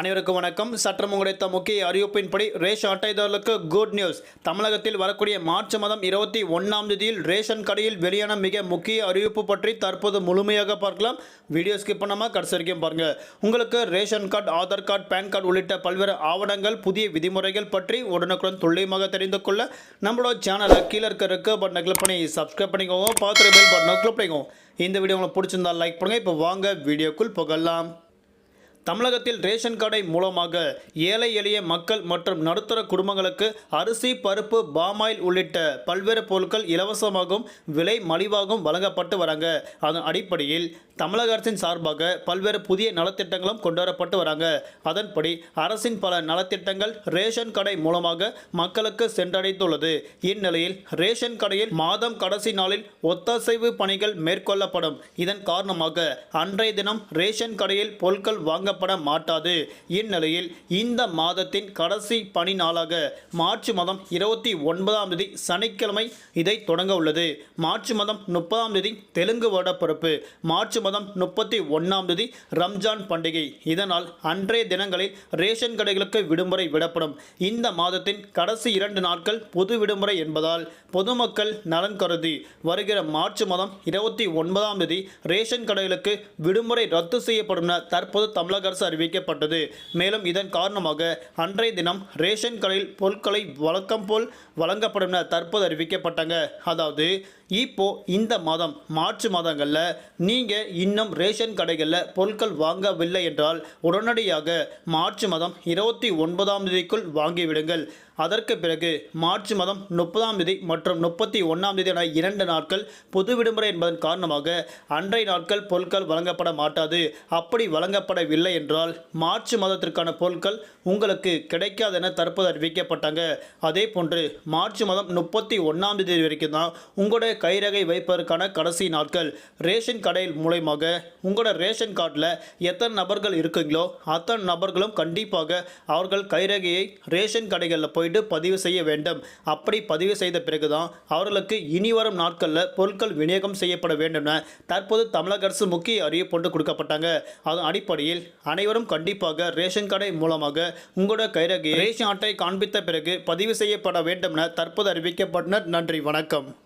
அனைவருக்கும் வணக்கம். சற்றம் கிடைத்த முக்கிய அறிவிப்பின்படி ரேஷன் அட்டைதாரர்களுக்கு குட் நியூஸ் தமிழகத்தில் வரக்கூடிய மார்ச் மாதம் இருபத்தி ஒன்றாம் தேதியில் ரேஷன் கடையில் வெளியான மிக முக்கிய அறிவிப்பு பற்றி தற்போது முழுமையாக பார்க்கலாம். வீடியோ ஸ்கிப் பண்ணாமல் கடைசி வரைக்கும் பாருங்க. உங்களுக்கு ration card Aadhaar card PAN card உள்ளிட்ட பல்வேறு ஆவணங்கள் புதிய விதிமுறைகள் பற்றி உடனுக்குடன் துல்லியமாக தெரிந்து கொள்ள நம்மளோட சேனலை கீழே இருக்க இருக்க பட்டனை கிளிக் பண்ணி சப்ஸ்கிரைப் பண்ணிக்கோங்க. பார்த்துட்டு பெல் பட்டனை கிளிக் பண்ணிக்கோங்க. இந்த வீடியோ உங்களுக்கு பிடிச்சிருந்தா லைக் பண்ணுங்கள் இப்போ வாங்க வீடியோக்குள் புகழலாம் தமிழகத்தில் ரேஷன் கடை மூலமாக ஏழை எளிய மக்கள் மற்றும் நடுத்தர குடும்பங்களுக்கு அரிசி பருப்பு பாமாயில் உள்ளிட்ட பல்வேறு பொருட்கள் இலவசமாகவும் விலை மலிவாகவும் வழங்கப்பட்டு வராங்க. அதன் அடிப்படையில் தமிழக அரசின் சார்பாக பல்வேறு புதிய நலத்திட்டங்களும் கொண்டு வரப்பட்டு வராங்க. அதன்படி அரசின் பல நலத்திட்டங்கள் ரேஷன் கடை மூலமாக மக்களுக்கு சென்றடைந்துள்ளது. இந்நிலையில் ரேஷன் கடையில் மாதம் கடைசி நாளில் ஒத்தாசைவு பணிகள் மேற்கொள்ளப்படும். இதன் காரணமாக அன்றைய தினம் ரேஷன் கடையில் பொருட்கள் வாங்க வழங்கப்பட மாட்டாது இந்நிலையில் இந்த மாதத்தின் கடைசி பணி நாளாக மார்ச் மாதம் இருபத்தி ஒன்பதாம் தேதி சனிக்கிழமை இதை தொடங்க உள்ளது. மார்ச் மாதம் முப்பதாம் தேதி தெலுங்கு வருடப்பிறப்பு மார்ச் மாதம் முப்பத்தி ஒன்றாம் தேதி ரம்ஜான் பண்டிகை. இதனால் அன்றைய தினங்களில் ரேஷன் கடைகளுக்கு விடுமுறை விடப்படும். இந்த மாதத்தின் கடைசி இரண்டு நாட்கள் பொது விடுமுறை என்பதால் பொதுமக்கள் நலன் கருதி வருகிற மார்ச் மாதம் இருபத்தி ஒன்பதாம் தேதி ரேஷன் கடைகளுக்கு விடுமுறை ரத்து செய்யப்படும் என தற்போது தமிழக அரசு அறிவிக்கப்பட்டது. மேலும் இதன் காரணமாக அன்றைய தினம் ரேஷன் கடையில் பொருட்களை வழக்கம் போல் வழங்கப்படும் என தற்போது அறிவிக்கப்பட்டாங்க. அதாவது இப்போ இந்த மாதம் மார்ச் மாதங்களில் நீங்கள் இன்னும் ரேஷன் கடைகளில் பொருட்கள் வாங்கவில்லை என்றால் உடனடியாக மார்ச் மாதம் இருபத்தி ஒன்பதாம் தேதிக்குள் வாங்கிவிடுங்கள். அதற்கு பிறகு மார்ச் மாதம் முப்பதாம் தேதி மற்றும் முப்பத்தி ஒன்றாம் தேதி என இரண்டு நாட்கள் பொது விடுமுறை என்பதன் காரணமாக அன்றைய நாட்கள் பொருட்கள் வழங்கப்பட மாட்டாது. அப்படி வழங்கப்படவில்லை என்றால் மார்ச் மாதத்திற்கான பொருட்கள் உங்களுக்கு கிடைக்காது என தற்போது அறிவிக்கப்பட்டாங்க. அதே போன்று மார்ச் மாதம் முப்பத்தி ஒன்றாம் தேதி வரைக்கும் தான் உங்களுடைய கைரகை வைப்பதற்கான கடைசி நாட்கள். ரேஷன் கடையில் மூலயமாக உங்களோட ரேஷன் கார்டில் எத்தனை நபர்கள் இருக்குங்களோ அத்தனை நபர்களும் கண்டிப்பாக அவர்கள் கைரகையை ரேஷன் கடைகளில் போயிட்டு பதிவு செய்ய வேண்டும். அப்படி பதிவு செய்த பிறகு தான் அவர்களுக்கு இனி வரும் நாட்களில் பொருட்கள் விநியோகம் செய்யப்பட வேண்டும் என தற்போது தமிழக அரசு முக்கிய அறிவிப்பு ஒன்று கொடுக்கப்பட்டாங்க. அதன் அடிப்படையில் அனைவரும் கண்டிப்பாக ரேஷன் கடை மூலமாக உங்களோட கைரகை ரேஷன் அட்டை காண்பித்த பிறகு பதிவு செய்யப்பட வேண்டும் என தற்போது அறிவிக்கப்பட்டனர். நன்றி வணக்கம்.